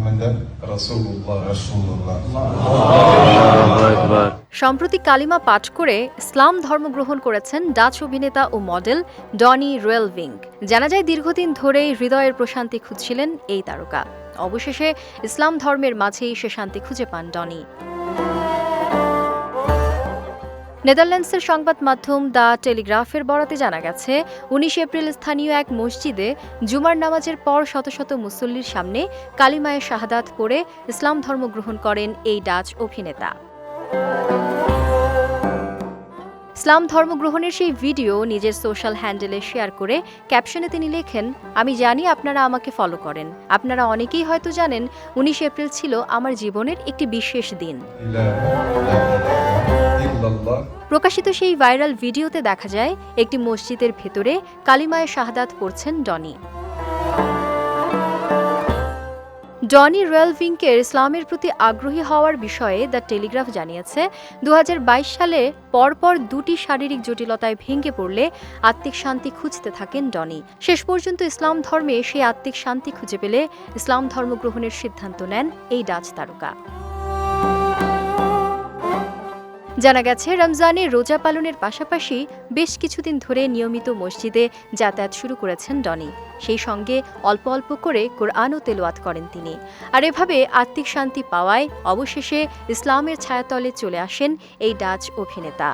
মুহাম্মাদান রাসূলুল্লাহ রাসূলুল্লাহ সম্প্রতি কালিমা পাঠ করে ইসলাম ধর্ম গ্রহণ করেছেন ডাচ অভিনেতা ও মডেল ডনি রয়েলভিং। জানা যায় দীর্ঘদিন ধরেই হৃদয়ের প্রশান্তি খুঁজছিলেন এই তারকা। অবশেষে ইসলাম ধর্মের মাঝেই সে শান্তি খুঁজে পান ডনি। নেদারল্যান্ডসের সংবাদ মাধ্যম দ্য টেলিগ্রাফের বরাতে জানা গেছে, উনিশ এপ্রিল স্থানীয় এক মসজিদে জুমার নামাজের পর শত শত মুসল্লির সামনে কালিমায়ে শাহাদাত পড়ে ইসলাম ধর্ম গ্রহণ করেন এই ডাচ অভিনেতা। ইসলাম ধর্ম গ্রহণের সেই ভিডিও নিজের সোশ্যাল হ্যান্ডেলে শেয়ার করে ক্যাপশনে তিনি লেখেন, আমি জানি আপনারা আমাকে ফলো করেন। আপনারা অনেকেই হয়তো জানেন, উনিশ এপ্রিল ছিল আমার জীবনের একটি বিশেষ দিন। প্রকাশিত সেই ভাইরাল ভিডিওতে দেখা যায়, একটি মসজিদের ভেতরে কালিমায় শাহাদাত পড়ছেন ডনি। ডনি রয়েলভিংকের ইসলামের প্রতি আগ্রহী হওয়ার বিষয়ে দ্য টেলিগ্রাফ জানিয়েছে, দুহাজার বাইশ সালে পরপর দুটি শারীরিক জটিলতায় ভেঙে পড়লে আত্মিক শান্তি খুঁজতে থাকেন ডনি। শেষ পর্যন্ত ইসলাম ধর্মে সেই আত্মিক শান্তি খুঁজে পেলে ইসলাম ধর্ম গ্রহণের সিদ্ধান্ত নেন এই ডাচ তারকা। জানা গেছে, রমজানে রোজা পালনের পাশাপাশি বেশ কিছুদিন ধরে নিয়মিত মসজিদে যাতায়াত শুরু করেছেন ডনি। সেই সঙ্গে অল্প অল্প করে কোরআনও তেলোয়াত করেন তিনি। আর এভাবে আত্মিক শান্তি পাওয়ায় অবশেষে ইসলামের ছায়াতলে চলে আসেন এই ডাচ অভিনেতা।